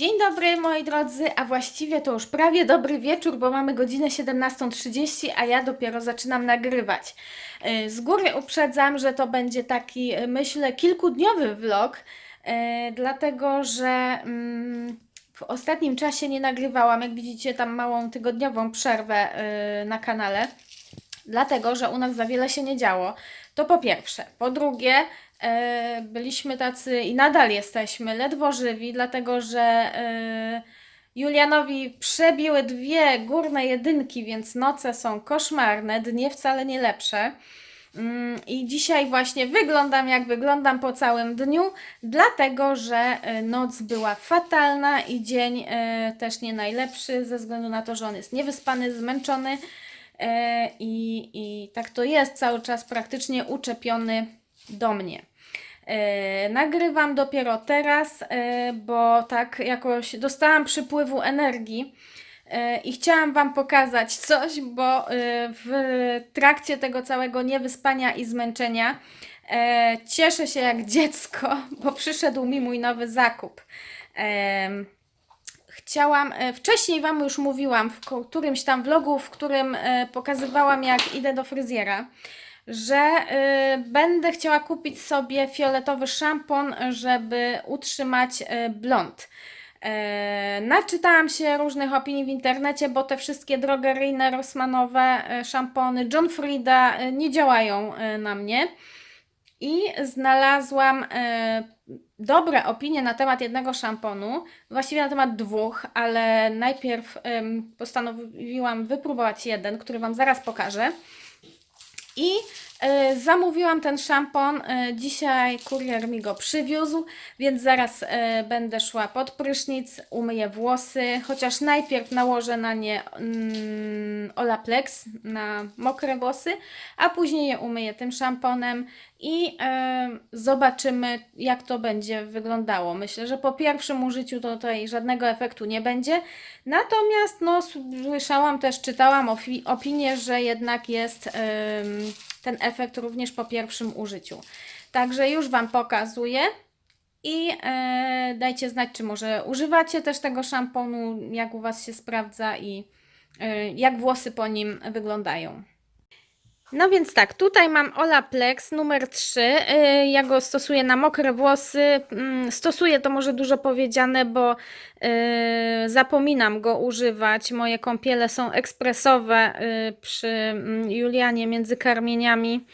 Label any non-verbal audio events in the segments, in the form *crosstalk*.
Dzień dobry moi drodzy, a właściwie to już prawie dobry wieczór, bo mamy godzinę 17.30, a ja dopiero zaczynam nagrywać. Y, Z góry uprzedzam, że to będzie taki, y, myślę, kilkudniowy vlog, y, dlatego że mm, w ostatnim czasie nie nagrywałam, jak widzicie, tam małą tygodniową przerwę na kanale dlatego że u nas za wiele się nie działo. To po pierwsze. Po drugie, byliśmy tacy i nadal jesteśmy ledwo żywi, dlatego że e, Julianowi przebiły dwie górne jedynki, więc noce są koszmarne, dnie wcale nie lepsze. Mm, I dzisiaj właśnie wyglądam jak wyglądam po całym dniu, dlatego że e, noc była fatalna i dzień e, też nie najlepszy, ze względu na to, że on jest niewyspany, zmęczony. E, I, I tak to jest, cały czas praktycznie uczepiony do mnie. E, nagrywam dopiero teraz, e, bo tak jakoś dostałam przypływu energii e, i chciałam Wam pokazać coś, bo w trakcie tego całego niewyspania i zmęczenia cieszę się jak dziecko, bo przyszedł mi mój nowy zakup. Chciałam, wcześniej Wam już mówiłam w którymś tam vlogu, w którym pokazywałam jak idę do fryzjera, że e, będę chciała kupić sobie fioletowy szampon, żeby utrzymać e, blond. E, naczytałam się różnych opinii w internecie, bo te wszystkie drogeryjne, rosmanowe e, szampony John Frieda e, nie działają e, na mnie. I znalazłam dobre opinie na temat jednego szamponu, właściwie na temat dwóch, ale najpierw postanowiłam wypróbować jeden, który Wam zaraz pokażę. I e, zamówiłam ten szampon. E, dzisiaj kurier mi go przywiózł, więc zaraz e, będę szła pod prysznic, umyję włosy, chociaż najpierw nałożę na nie mm, Olaplex na mokre włosy, a później je umyję tym szamponem i e, zobaczymy, jak to będzie wyglądało. Myślę, że po pierwszym użyciu to tutaj żadnego efektu nie będzie. Natomiast no, słyszałam też, czytałam opi- opinię, że jednak jest em, ten efekt również po pierwszym użyciu. Także już Wam pokazuję. I e, dajcie znać, czy może używacie też tego szamponu, jak u Was się sprawdza i e, jak włosy po nim wyglądają. No więc tak, tutaj mam Olaplex numer 3. Yy, Ja go stosuję na mokre włosy. Mm, Stosuję to może dużo powiedziane, bo yy, zapominam go używać. Moje kąpiele są ekspresowe yy, przy mm, Julianie między karmieniami,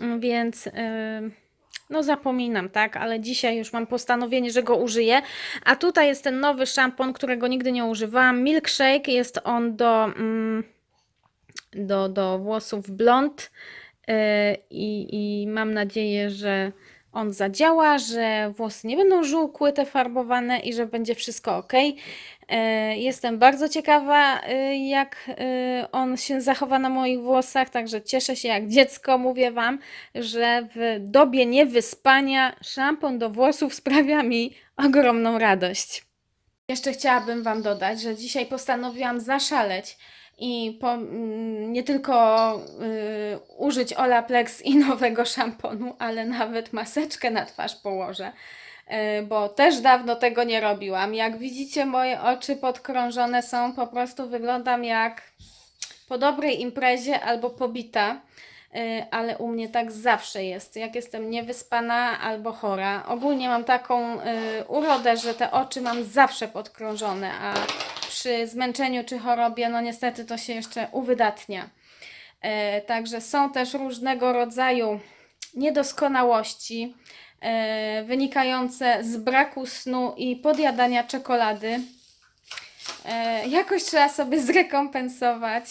Mm, więc no zapominam, tak, ale dzisiaj już mam postanowienie, że go użyję. A tutaj jest ten nowy szampon, którego nigdy nie używałam. Milkshake jest on do. Mm, do, do włosów blond yy, i, i mam nadzieję, że on zadziała, że włosy nie będą żółkły te farbowane i że będzie wszystko ok. Jestem bardzo ciekawa, yy, jak on się zachowa na moich włosach, także cieszę się jak dziecko, mówię Wam, że w dobie niewyspania szampon do włosów sprawia mi ogromną radość. Jeszcze chciałabym Wam dodać, że dzisiaj postanowiłam zaszaleć i po, mm, nie tylko y, użyć Olaplex i *laughs* nowego szamponu, ale nawet maseczkę na twarz położę, y, bo też dawno tego nie robiłam. Jak widzicie, moje oczy podkrążone są, po prostu wyglądam jak po dobrej imprezie albo pobita. y, Ale u mnie tak zawsze jest. Jak jestem niewyspana albo chora. Ogólnie mam taką y, urodę, że te oczy mam zawsze podkrążone, a przy zmęczeniu czy chorobie, no niestety to się jeszcze uwydatnia. E, Także są też różnego rodzaju niedoskonałości e, wynikające z braku snu i podjadania czekolady. E, Jakoś trzeba sobie *laughs* zrekompensować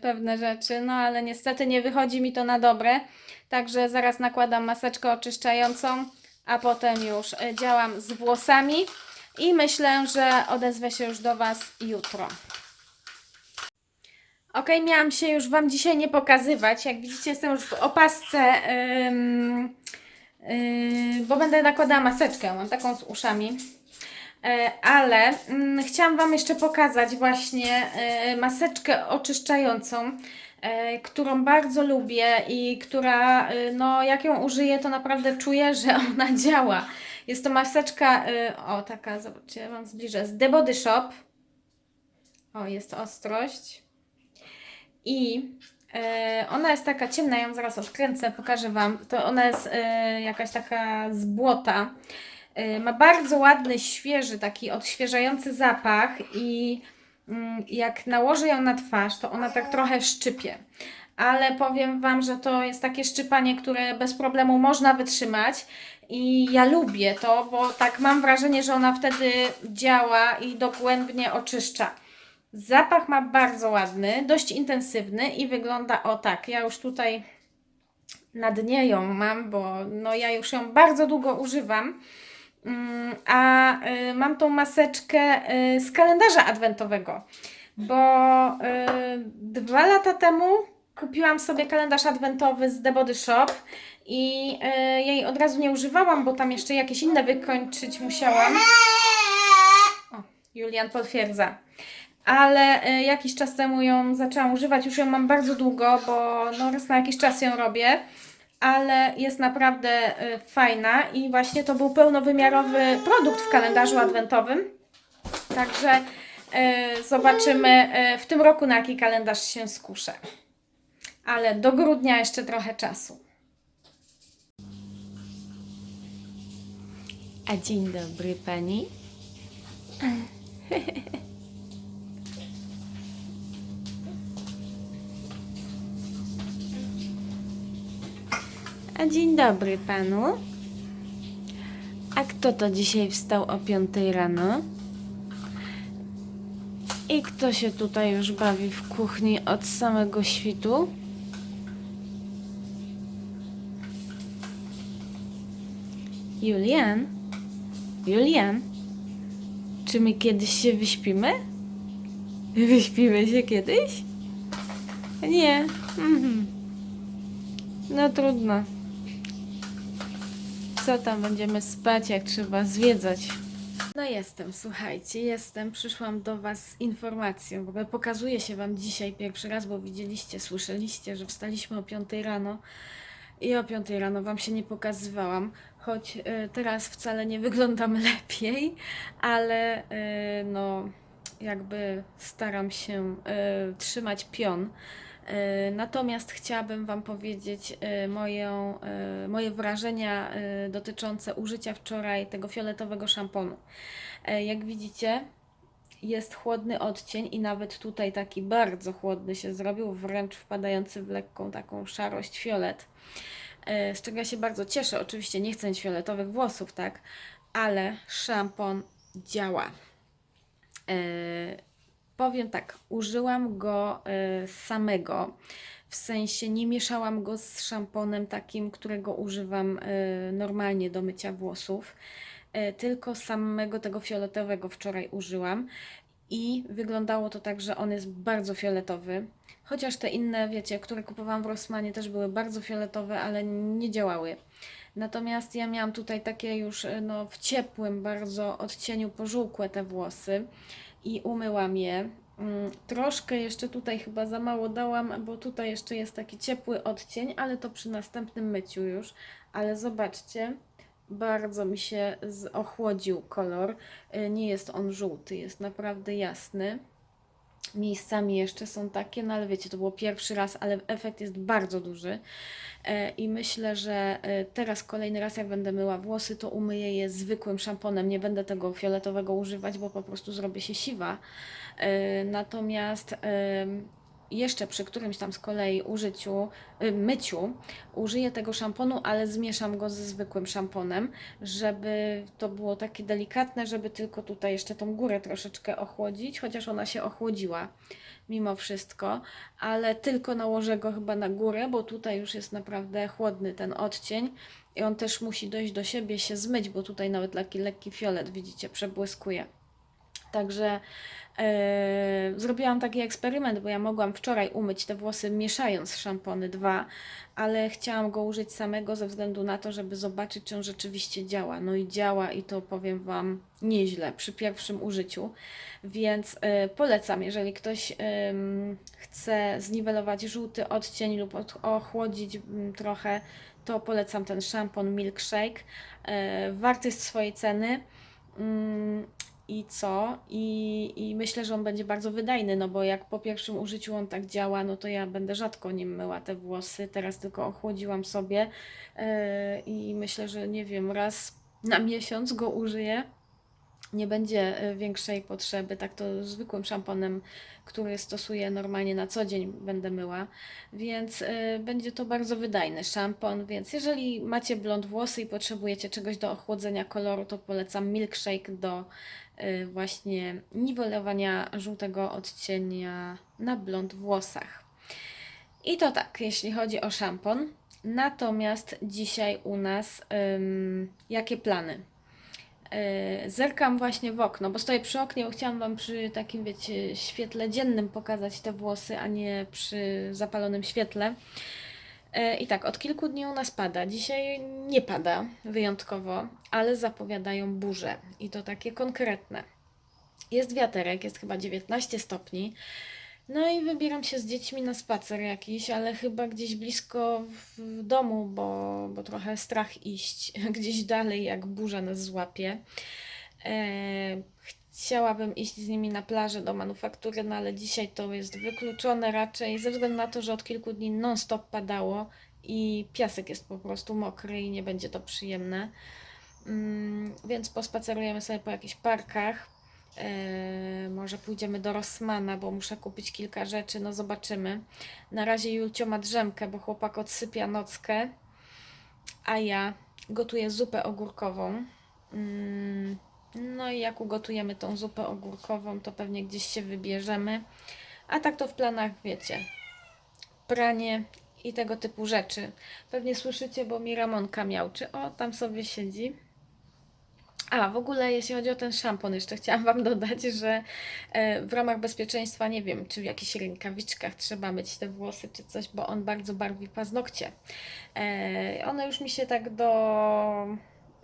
pewne rzeczy, no ale niestety nie wychodzi mi to na dobre. Także zaraz nakładam maseczkę oczyszczającą, a potem już działam z włosami i myślę, że odezwę się już do Was jutro. Ok, miałam się już Wam dzisiaj nie pokazywać. Jak widzicie, jestem już w opasce, yy, bo będę nakładała maseczkę. Mam taką z uszami. E, ale mm, chciałam Wam jeszcze pokazać właśnie e, maseczkę oczyszczającą. e, którą bardzo lubię i która, no jak ją użyję, to naprawdę czuję, że *laughs* ona działa. Jest to maseczka, e, o taka, zobaczcie, Wam zbliżę, z The Body Shop. O, jest ostrość. I e, ona jest taka ciemna, ja ją zaraz odkręcę, pokażę Wam. To ona jest e, jakaś taka z błota. E, ma bardzo ładny, świeży, taki odświeżający zapach i mm, jak nałożę ją na twarz, to ona tak trochę szczypie. Ale powiem Wam, że to jest takie szczypanie, które bez problemu można wytrzymać. I ja lubię to, bo tak mam wrażenie, że ona wtedy działa i dogłębnie oczyszcza. Zapach ma bardzo ładny, dość intensywny i wygląda o tak. Ja już tutaj na dnie ją mam, bo no ja już ją bardzo długo używam. Mm, A y, mam tą maseczkę y, z kalendarza adwentowego, bo y, dwa lata temu kupiłam sobie kalendarz adwentowy z The Body Shop i y, jej od razu nie używałam, bo tam jeszcze jakieś inne wykończyć musiałam. O, Julian potwierdza. Ale y, jakiś czas temu ją zaczęłam używać, już ją mam bardzo długo, bo no raz na jakiś czas ją robię, ale jest naprawdę y, fajna i właśnie to był pełnowymiarowy produkt w kalendarzu adwentowym. Także zobaczymy w tym roku na jaki kalendarz się skuszę. Ale do grudnia jeszcze trochę czasu. A dzień dobry pani. A dzień dobry panu. A kto to dzisiaj wstał o 5 rano? I kto się tutaj już bawi w kuchni od samego świtu? Julian? Julian? Czy my kiedyś się wyśpimy? Wyśpimy się kiedyś? Nie. Mhm. No trudno. Co tam będziemy spać, jak trzeba zwiedzać? No jestem, słuchajcie, jestem. Przyszłam do Was z informacją. W ogóle pokazuję się Wam dzisiaj pierwszy raz, bo widzieliście, słyszeliście, że wstaliśmy o 5 rano i o 5 rano Wam się nie pokazywałam, choć e, teraz wcale nie wyglądam *laughs* lepiej, ale e, no jakby staram się e, trzymać pion. Natomiast chciałabym Wam powiedzieć e, moją, e, moje wrażenia dotyczące użycia wczoraj tego fioletowego szamponu. Jak widzicie, jest chłodny odcień i nawet tutaj taki bardzo chłodny się zrobił, wręcz wpadający w lekką taką szarość fiolet. E, Z czego ja się bardzo cieszę. Oczywiście nie chcę mieć fioletowych włosów, tak, ale szampon działa. E, Powiem tak, użyłam go e, samego. W sensie nie mieszałam go z szamponem takim, którego używam normalnie do mycia włosów. Tylko samego tego fioletowego wczoraj użyłam. I wyglądało to tak, że on jest bardzo fioletowy. Chociaż te inne, wiecie, które kupowałam w Rossmanie też były bardzo fioletowe, ale nie działały. Natomiast ja miałam tutaj takie już e, no, w ciepłym bardzo odcieniu pożółkłe te włosy i umyłam je. Mm, Troszkę jeszcze tutaj chyba za mało dałam, bo tutaj jeszcze jest taki ciepły odcień, ale to przy następnym myciu już. Ale zobaczcie, bardzo mi się ochłodził kolor. Y, Nie jest on żółty, jest naprawdę jasny. Miejscami jeszcze są takie, no ale wiecie, to było pierwszy raz, ale efekt jest bardzo duży. E, I myślę, że e, teraz kolejny raz, jak będę myła włosy, to umyję je zwykłym szamponem. Nie będę tego fioletowego używać, bo po prostu zrobię się siwa. Natomiast jeszcze przy którymś tam z kolei użyciu, y, myciu, użyję tego szamponu, ale zmieszam go ze zwykłym szamponem, żeby to było takie delikatne, żeby tylko tutaj jeszcze tą górę troszeczkę ochłodzić, chociaż ona się ochłodziła mimo wszystko, ale tylko nałożę go chyba na górę, bo tutaj już jest naprawdę chłodny ten odcień i on też musi dojść do siebie, się zmyć, bo tutaj nawet taki lekki fiolet, widzicie, przebłyskuje. Także zrobiłam taki eksperyment, bo ja mogłam wczoraj umyć te włosy mieszając szampony dwa, ale chciałam go użyć samego ze względu na to, żeby zobaczyć, czy on rzeczywiście działa. No i działa i to powiem Wam nieźle przy pierwszym użyciu, więc e, polecam, jeżeli ktoś chce zniwelować żółty odcień lub od, ochłodzić mm, trochę, to polecam ten szampon Milkshake. E, warty jest swojej ceny. I co? I, I myślę, że on będzie bardzo wydajny, no bo jak po pierwszym użyciu on tak działa, no to ja będę rzadko nim myła te włosy. Teraz tylko ochłodziłam sobie e, i myślę, że nie wiem, raz na miesiąc go użyję. Nie będzie e, większej potrzeby, tak to zwykłym szamponem, który stosuję normalnie na co dzień będę myła, więc e, będzie to bardzo wydajny szampon, więc jeżeli macie blond włosy i potrzebujecie czegoś do ochłodzenia koloru, to polecam milkshake do właśnie niwelowania żółtego odcienia na blond włosach. I to tak, jeśli chodzi o szampon. Natomiast dzisiaj u nas ym, jakie plany? Yy, Zerkam właśnie w okno, bo stoję przy oknie, bo chciałam Wam przy takim, wiecie, świetle dziennym pokazać te włosy, a nie przy zapalonym świetle. Yy, I tak, od kilku dni u nas pada. Dzisiaj nie pada wyjątkowo, ale zapowiadają burze i to takie konkretne. Jest wiaterek, jest chyba 19 stopni. No i wybieram się z dziećmi na spacer jakiś, ale chyba gdzieś blisko w domu, bo, bo trochę strach iść *laughs* gdzieś dalej, jak burza nas złapie. E, chciałabym iść z nimi na plażę do manufaktury, no ale dzisiaj to jest wykluczone raczej, ze względu na to, że od kilku dni non-stop padało i piasek jest po prostu mokry i nie będzie to przyjemne. Mm, więc pospacerujemy sobie po jakichś parkach. Eee, może pójdziemy do Rossmana, bo muszę kupić kilka rzeczy, no zobaczymy. Na razie Julcio ma drzemkę, bo chłopak odsypia nockę, a ja gotuję zupę ogórkową. Mm, no i jak ugotujemy tą zupę ogórkową, to pewnie gdzieś się wybierzemy. A tak to w planach, wiecie, pranie i tego typu rzeczy. Pewnie słyszycie, bo mi Ramonka miałczy. O, tam sobie siedzi. A, w ogóle jeśli chodzi o ten szampon, jeszcze chciałam Wam dodać, że e, w ramach bezpieczeństwa nie wiem, czy w jakichś rękawiczkach trzeba myć te włosy, czy coś, bo on bardzo barwi paznokcie. E, one już mi się tak do,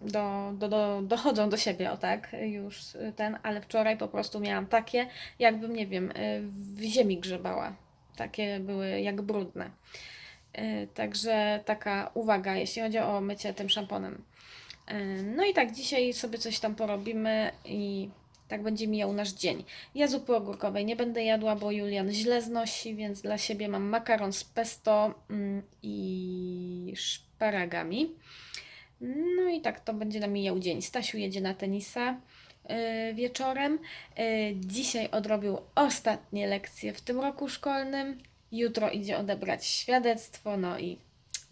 do, do, do, dochodzą do siebie, o tak, już ten, ale wczoraj po prostu miałam takie, jakbym, nie wiem, e, w ziemi grzebała. Takie były jak brudne. E, Także taka uwaga, jeśli chodzi o mycie tym szamponem. E, No i tak, dzisiaj sobie coś tam porobimy i tak będzie mijał nasz dzień. Ja zupy ogórkowej nie będę jadła, bo Julian źle znosi, więc dla siebie mam makaron z pesto mm, i szparagami. No i tak to będzie nam mijał dzień. Stasiu jedzie na tenisa y, wieczorem. Y, Dzisiaj odrobił ostatnie lekcje w tym roku szkolnym. Jutro idzie odebrać świadectwo, no i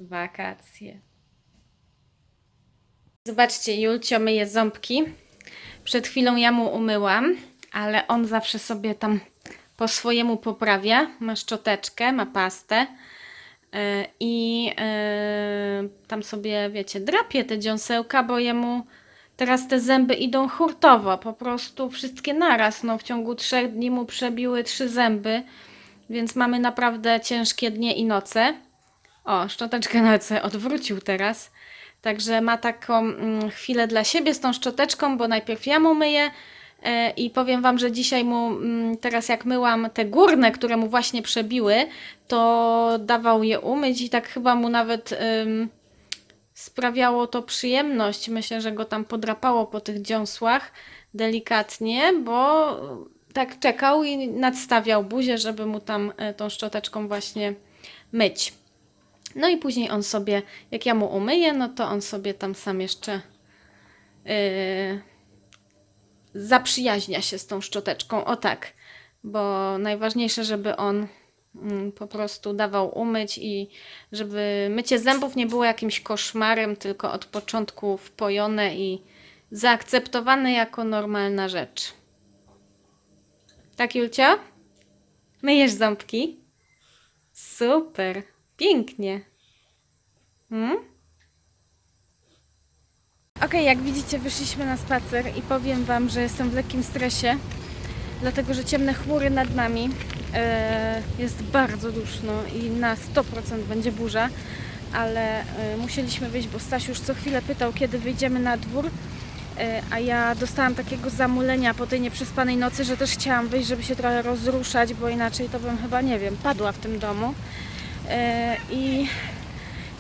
wakacje. Zobaczcie, Julcio myje ząbki. Przed chwilą ja mu umyłam, ale on zawsze sobie tam po swojemu poprawia. Ma szczoteczkę, ma pastę i yy, tam sobie, wiecie, drapie te dziąsełka, bo jemu teraz te zęby idą hurtowo, po prostu wszystkie naraz. No, w ciągu trzech dni mu przebiły trzy zęby, więc mamy naprawdę ciężkie dnie i noce. O, szczoteczkę sobie odwrócił teraz. Także ma taką mm, chwilę dla siebie z tą szczoteczką, bo najpierw ja mu myję e, i powiem Wam, że dzisiaj mu mm, teraz jak myłam te górne, które mu właśnie przebiły, to dawał je umyć i tak chyba mu nawet ym, sprawiało to przyjemność. Myślę, że go tam podrapało po tych dziąsłach delikatnie, bo tak czekał i nadstawiał buzię, żeby mu tam e, tą szczoteczką właśnie myć. No i później on sobie, jak ja mu umyję, no to on sobie tam sam jeszcze yy, zaprzyjaźnia się z tą szczoteczką. O tak, bo najważniejsze, żeby on mm, po prostu dawał umyć i żeby mycie zębów nie było jakimś koszmarem, tylko od początku wpojone i zaakceptowane jako normalna rzecz. Tak, Julcia? Myjesz ząbki? Super, pięknie. Hmm? Ok, jak widzicie, wyszliśmy na spacer i powiem Wam, że jestem w lekkim stresie, dlatego że ciemne chmury nad nami. E, jest bardzo duszno i na 100% będzie burza, ale e, musieliśmy wyjść, bo Stasiu już co chwilę pytał, kiedy wyjdziemy na dwór. E, A ja dostałam takiego zamulenia po tej nieprzespanej nocy, że też chciałam wyjść, żeby się trochę rozruszać, bo inaczej to bym chyba, nie wiem, padła w tym domu. I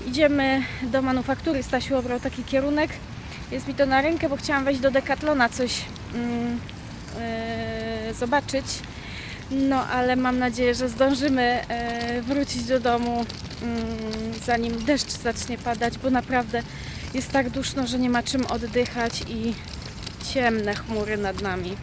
idziemy do manufaktury. Stasiu obrał taki kierunek. Jest mi to na rękę, bo chciałam wejść do Decathlona coś e, zobaczyć. No, ale mam nadzieję, że zdążymy e, wrócić do domu mm, zanim deszcz zacznie padać, bo naprawdę jest tak duszno, że nie ma czym oddychać i ciemne chmury nad nami.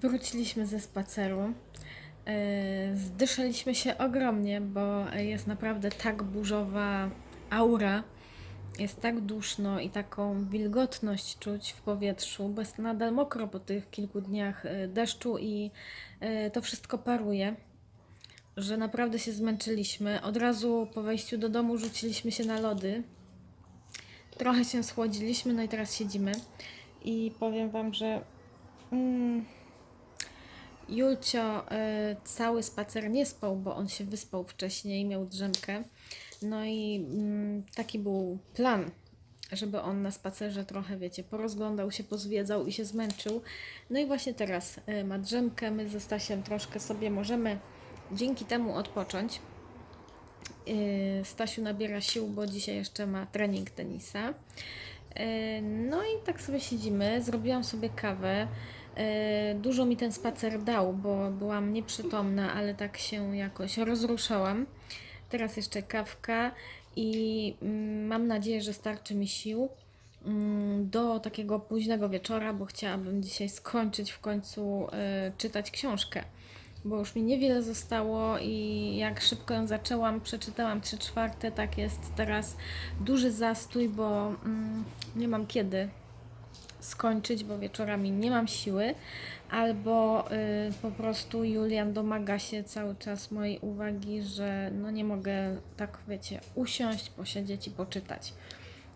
Wróciliśmy ze spaceru. Yy, Zdyszaliśmy się ogromnie, bo jest naprawdę tak burzowa aura. Jest tak duszno i taką wilgotność czuć w powietrzu, bo jest nadal mokro po tych kilku dniach yy, deszczu i yy, to wszystko paruje, że naprawdę się zmęczyliśmy. Od razu po wejściu do domu rzuciliśmy się na lody. Trochę się schłodziliśmy, no i teraz siedzimy. I powiem Wam, że mm, Julcio y, cały spacer nie spał, bo on się wyspał wcześniej, miał drzemkę. No i mm, taki był plan, żeby on na spacerze trochę, wiecie, porozglądał się, pozwiedzał i się zmęczył. No i właśnie teraz y, ma drzemkę, my ze Stasiem troszkę sobie możemy dzięki temu odpocząć. Y, Stasiu nabiera sił, bo dzisiaj jeszcze ma trening tenisa. No i tak sobie siedzimy. Zrobiłam sobie kawę. Y, Dużo mi ten spacer dał, bo byłam nieprzytomna, ale tak się jakoś rozruszałam. Teraz jeszcze kawka i mm, mam nadzieję, że starczy mi sił mm, do takiego późnego wieczora, bo chciałabym dzisiaj skończyć w końcu y, czytać książkę bo już mi niewiele zostało i jak szybko ją zaczęłam, przeczytałam 3 czwarte, tak jest teraz duży zastój, bo mm, nie mam kiedy skończyć, bo wieczorami nie mam siły, albo y, po prostu Julian domaga się cały czas mojej uwagi, że no nie mogę tak, wiecie, usiąść, posiedzieć i poczytać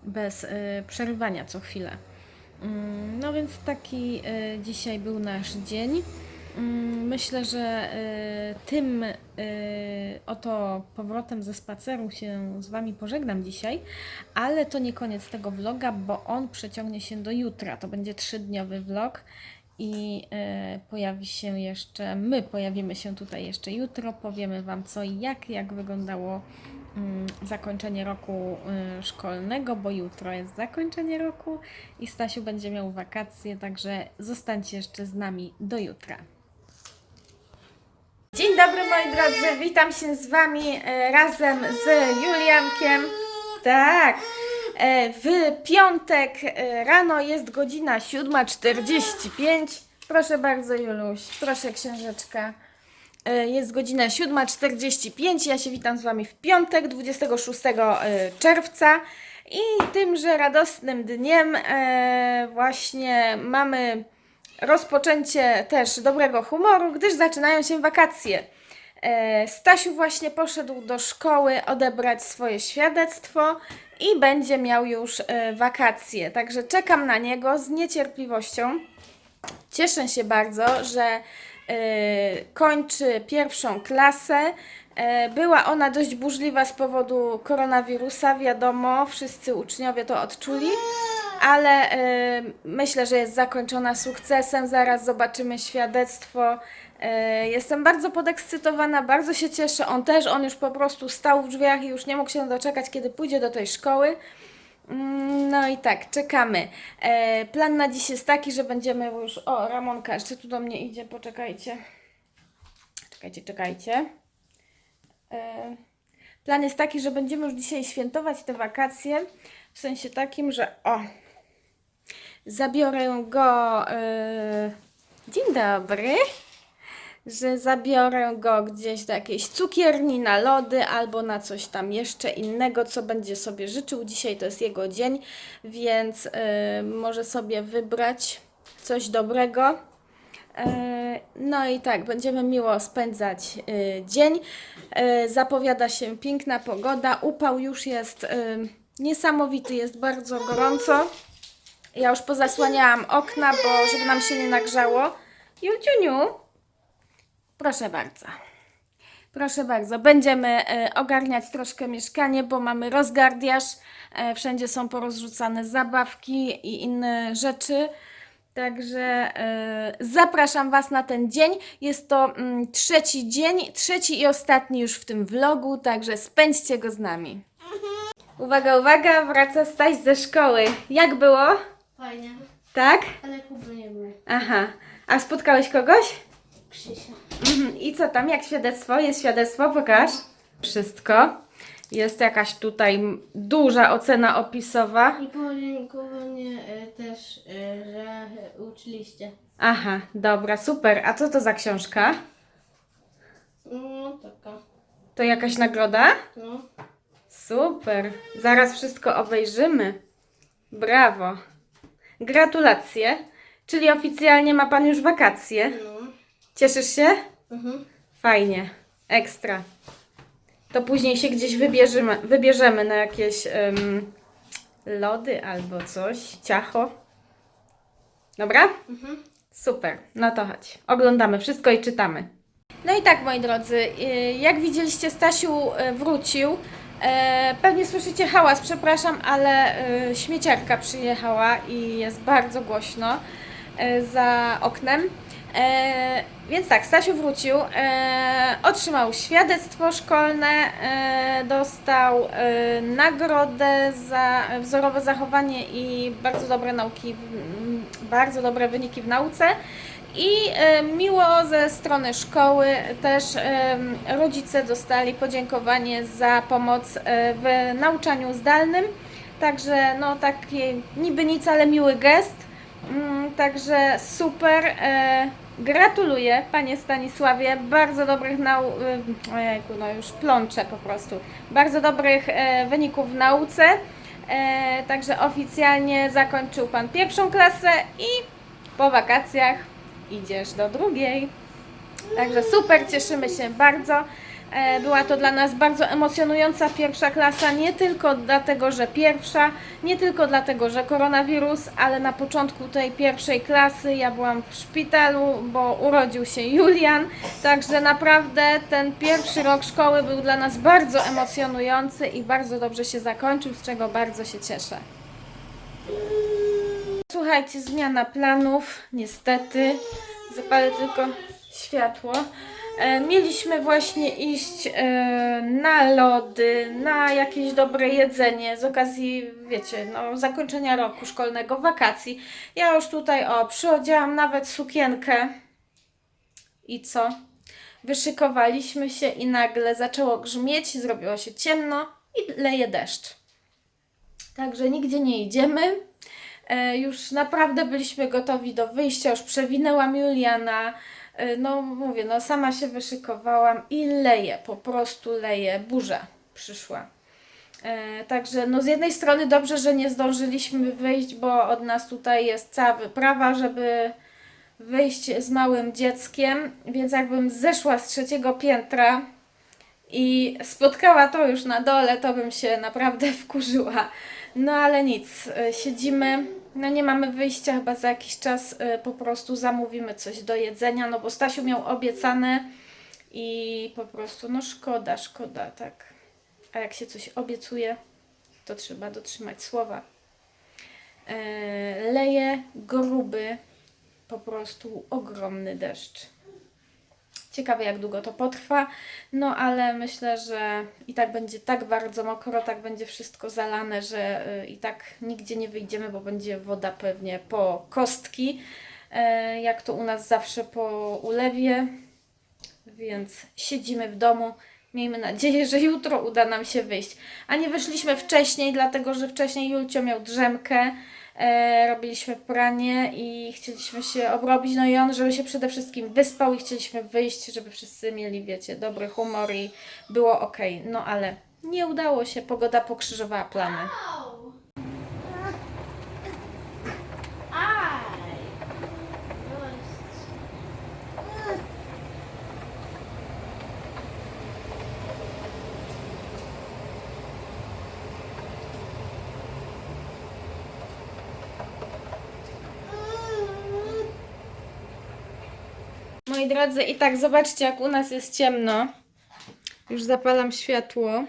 bez y, przerywania co chwilę. Mm, No więc taki y, dzisiaj był nasz dzień. Mm, Myślę, że y, tym y, oto powrotem ze spaceru się z Wami pożegnam dzisiaj, ale to nie koniec tego vloga, bo on przeciągnie się do jutra. To będzie trzydniowy vlog i y, pojawi się jeszcze, my pojawimy się tutaj jeszcze jutro, powiemy Wam co i jak, jak wyglądało mm, zakończenie roku szkolnego, bo jutro jest zakończenie roku i Stasiu będzie miał wakacje, także zostańcie jeszcze z nami do jutra. Dzień dobry moi drodzy, witam się z Wami e, razem z Juliankiem. Tak, e, w piątek e, rano jest godzina 7.45. Proszę bardzo Juluś, proszę księżeczka. Jest godzina 7.45. Ja się witam z Wami w piątek, 26 e, czerwca. I tymże radosnym dniem właśnie mamy rozpoczęcie też dobrego humoru, gdyż zaczynają się wakacje. E, Stasiu właśnie poszedł do szkoły odebrać swoje świadectwo i będzie miał już e, wakacje. Także czekam na niego z niecierpliwością. Cieszę się bardzo, że e, kończy pierwszą klasę. Była ona dość burzliwa z powodu koronawirusa, wiadomo, wszyscy uczniowie to odczuli, ale e, myślę, że jest zakończona sukcesem. Zaraz zobaczymy świadectwo. E, Jestem bardzo podekscytowana, bardzo się cieszę. On też, on już po prostu stał w drzwiach i już nie mógł się doczekać, kiedy pójdzie do tej szkoły. Mm, No i tak, czekamy. E, plan na dziś jest taki, że będziemy już. O, Ramonka jeszcze tu do mnie idzie, poczekajcie. Czekajcie, czekajcie. E, Plan jest taki, że będziemy już dzisiaj świętować te wakacje. W sensie takim, że o, zabiorę go. e, Dzień dobry. Że zabiorę go gdzieś do jakiejś cukierni, na lody albo na coś tam jeszcze innego, co będzie sobie życzył. Dzisiaj to jest jego dzień, więc e, może sobie wybrać coś dobrego. E, No i tak, będziemy miło spędzać dzień. Zapowiada się piękna pogoda. Upał już jest niesamowity, jest bardzo gorąco. Ja już pozasłaniałam okna, bo żeby nam się nie nagrzało. Julciuniu, proszę bardzo. Proszę bardzo, będziemy e, ogarniać troszkę mieszkanie, bo mamy rozgardiaż. E, wszędzie są porozrzucane zabawki i inne rzeczy. Także e, zapraszam Was na ten dzień. Jest to mm, trzeci dzień, trzeci i ostatni już w tym vlogu, także spędźcie go z nami. Uwaga, uwaga, wraca Staś ze szkoły. Jak było? Fajnie, Tak? ale Kuby nie było. Aha. A spotkałeś kogoś? Krzysia. Mhm. I co tam, jak świadectwo? Jest świadectwo? Pokaż. Wszystko. Jest jakaś tutaj m- duża ocena opisowa. I podziękowanie e, też, e, że e, uczyliście. Aha, dobra, super. A co to za książka? No taka, To jakaś nagroda? no. Super. Zaraz wszystko obejrzymy. Brawo. Gratulacje. Czyli oficjalnie ma Pan już wakacje. No. Cieszysz się? Mhm. Fajnie. Ekstra. To później się gdzieś wybierzemy, wybierzemy na jakieś em, lody albo coś. Ciacho. Dobra? Mhm. Super. No to chodź. Oglądamy wszystko i czytamy. No i tak, moi drodzy, y, jak widzieliście, Stasiu y, wrócił. E, Pewnie słyszycie hałas, przepraszam, ale y, śmieciarka przyjechała i jest bardzo głośno y, za oknem. E, Więc tak, Stasiu wrócił, e, otrzymał świadectwo szkolne, e, dostał e, nagrodę za wzorowe zachowanie i bardzo dobre nauki, bardzo dobre wyniki w nauce. I e, miło ze strony szkoły też e, rodzice dostali podziękowanie za pomoc e, w nauczaniu zdalnym. Także no taki niby nic, ale miły gest. Mm, Także super. Gratuluję Panie Stanisławie. Bardzo dobrych nau... Ojejku, no już plączę po prostu. Bardzo dobrych wyników w nauce. Także oficjalnie zakończył Pan pierwszą klasę i po wakacjach idziesz do drugiej. Także super, cieszymy się bardzo. E, Była to dla nas bardzo emocjonująca pierwsza klasa, nie tylko dlatego, że pierwsza, nie tylko dlatego, że koronawirus, ale na początku tej pierwszej klasy ja byłam w szpitalu, bo urodził się Julian. Także naprawdę ten pierwszy rok szkoły był dla nas bardzo emocjonujący i bardzo dobrze się zakończył, z czego bardzo się cieszę. Słuchajcie, zmiana planów, niestety. Zapalę tylko światło. E, mieliśmy właśnie iść e, na lody, na jakieś dobre jedzenie z okazji, wiecie, no, zakończenia roku szkolnego, wakacji. Ja już tutaj, o, przyodziałam nawet sukienkę. I co? Wyszykowaliśmy się i nagle zaczęło grzmieć, zrobiło się ciemno i leje deszcz. Także nigdzie nie idziemy. E, już naprawdę byliśmy gotowi do wyjścia, już przewinęłam Juliana. E, no mówię, no sama się wyszykowałam i leje, po prostu leje, burza przyszła. E, także no z jednej strony dobrze, że nie zdążyliśmy wyjść, bo od nas tutaj jest cała wyprawa, żeby wyjść z małym dzieckiem, więc jakbym zeszła z trzeciego piętra i spotkała to już na dole, to bym się naprawdę *laughs* wkurzyła. No ale nic, y, siedzimy, no nie mamy wyjścia, chyba za jakiś czas y, po prostu zamówimy coś do jedzenia, no bo Stasiu miał obiecane i po prostu, no szkoda, szkoda, tak. A jak się coś obiecuje, to trzeba dotrzymać słowa. E, leje gruby, po prostu ogromny deszcz. Ciekawe, jak długo to potrwa, no ale myślę, że i tak będzie tak bardzo mokro, tak będzie wszystko zalane, że y, i tak nigdzie nie wyjdziemy, bo będzie woda pewnie po kostki, e, jak to u nas zawsze po ulewie. więc siedzimy w domu. Miejmy nadzieję, że jutro uda nam się wyjść. A nie wyszliśmy wcześniej, dlatego że wcześniej Julcio miał drzemkę. E, robiliśmy pranie i chcieliśmy się obrobić. No i on, żeby się przede wszystkim wyspał i chcieliśmy wyjść, żeby wszyscy mieli, wiecie, dobry humor i było ok. No ale nie udało się, pogoda pokrzyżowała plany. Aj! Dość. Moi drodzy, i tak zobaczcie, jak u nas jest ciemno. Już zapalam światło.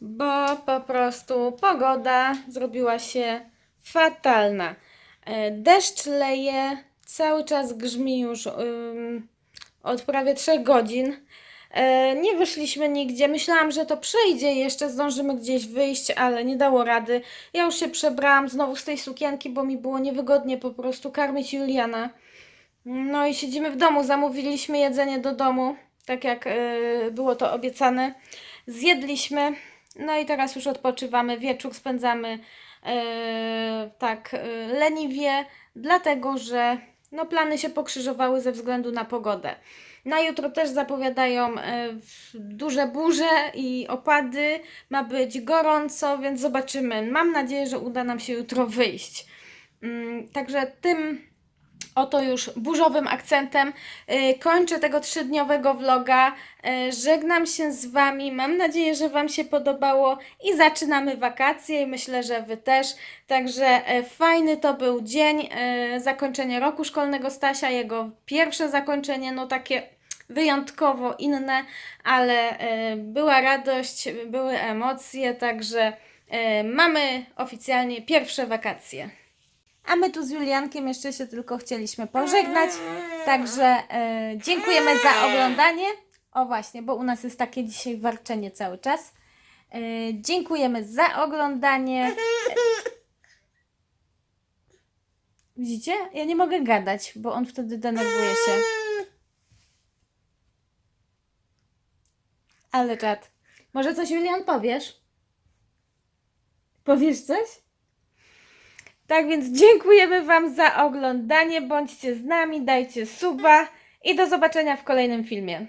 Bo po prostu pogoda zrobiła się fatalna. E, Deszcz leje, cały czas grzmi już od prawie 3 godzin. E, Nie wyszliśmy nigdzie. Myślałam, że to przejdzie i jeszcze zdążymy gdzieś wyjść, ale nie dało rady. Ja już się przebrałam znowu z tej sukienki, bo mi było niewygodnie po prostu karmić Juliana. No i siedzimy w domu. Zamówiliśmy jedzenie do domu, tak jak e, było to obiecane. Zjedliśmy. No i teraz już odpoczywamy. Wieczór spędzamy e, tak leniwie, dlatego że no, plany się pokrzyżowały ze względu na pogodę. Na jutro też zapowiadają e, duże burze i opady. Ma być gorąco, więc zobaczymy. Mam nadzieję, że uda nam się jutro wyjść. Mm, Także tym oto już burzowym akcentem y, kończę tego trzydniowego vloga. Y, Żegnam się z Wami. Mam nadzieję, że Wam się podobało i zaczynamy wakacje. i Myślę, że Wy też. Także e, fajny to był dzień. Zakończenie roku szkolnego Stasia. Jego pierwsze zakończenie, no takie wyjątkowo inne, ale była radość, były emocje, także mamy oficjalnie pierwsze wakacje. A my tu z Juliankiem jeszcze się tylko chcieliśmy pożegnać. Także e, dziękujemy za oglądanie. O właśnie, bo u nas jest takie dzisiaj warczenie cały czas. E, dziękujemy za oglądanie. Widzicie? Ja nie mogę gadać, bo on wtedy denerwuje się. Ale czad. Może coś Julian powiesz? Powiesz coś? Tak więc dziękujemy Wam za oglądanie. Bądźcie z nami, dajcie suba i do zobaczenia w kolejnym filmie.